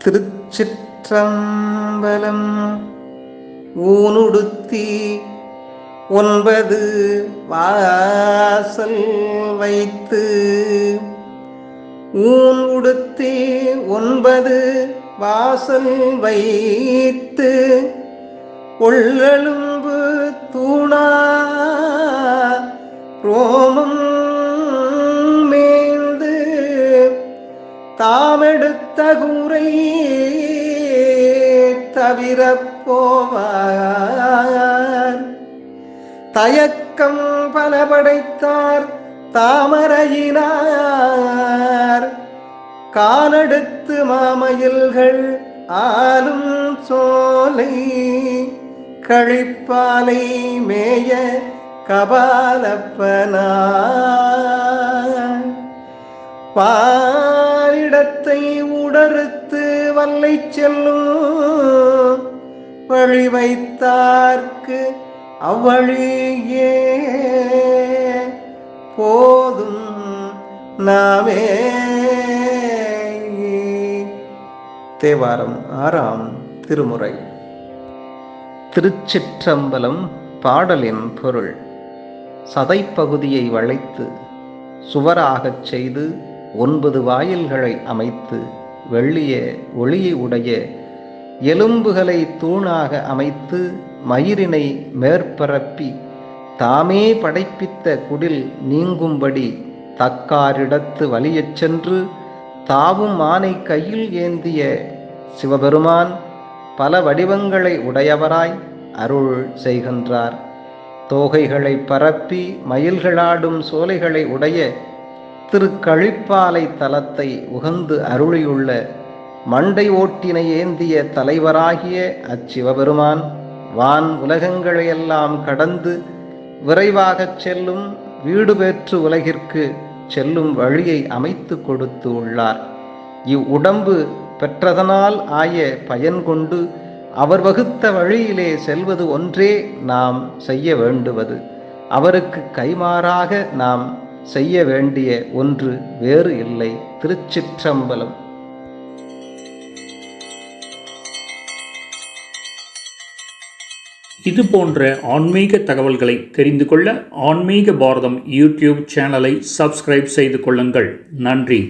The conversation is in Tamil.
திருச்சிற்றம்பலம் ஊனுடுத்தி ஒன்பது வாசல் வைத்து ஊன் உடுத்தி ஒன்பது வாசல் வைத்து உள்ளெலும்பு தூணா தாமெடுத்த கூரை தவிர போவார் தயக்கம் பல படைத்தார் தாமரையினார். காலெடுத்து மாமயில்கள் ஆளும் சோலை கழிப்பாலை மேய கபாலப்பனா பா வல்லை செல்லும் வழி வைத்தார்க்கு அவ்வழியே. போதும் நாமே. தேவாரம் ஆறாம் திருமுறை. திருச்சிற்றம்பலம் பாடலின் பொருள். சதைப்பகுதியை வளைத்து சுவராகச் செய்து ஒன்பது வாயில்களை அமைத்து வெள்ளிய ஒளியை உடைய எலும்புகளை தூணாக அமைத்து மயிரினை மேற்பரப்பி தாமே படைப்பித்த குடில் நீங்கும்படி தக்காரிடத்து வலியச் சென்று தாவும் மானை கையில் ஏந்திய சிவபெருமான் பல வடிவங்களை உடையவராய் அருள் செய்கின்றார். தோகைகளை பரப்பி மயில்களாடும் சோலைகளை உடைய திரு கழிப்பாலை தலத்தை உகந்து அருளியுள்ள மண்டை ஓட்டினை ஏந்திய தலைவராகிய அச்சிவபெருமான் வான் உலகங்களையெல்லாம் கடந்து விரைவாகச் செல்லும் வீடு பெற்று உலகிற்கு செல்லும் வழியை அமைத்து கொடுத்து உள்ளார். இவ்வுடம்பு பெற்றதனால் ஆய பயன் கொண்டு அவர் வகுத்த வழியிலே செல்வது ஒன்றே நாம் செய்ய வேண்டுவது. அவருக்கு கைமாறாக நாம் செய்ய வேண்டிய ஒன்று வேறு இல்லை. திருச்சிற்றம்பலம். இது போன்ற ஆன்மீக தகவல்களை தெரிந்து கொள்ள ஆன்மீக பாரதம் யூடியூப் சேனலை சப்ஸ்கிரைப் செய்து கொள்ளுங்கள். நன்றி.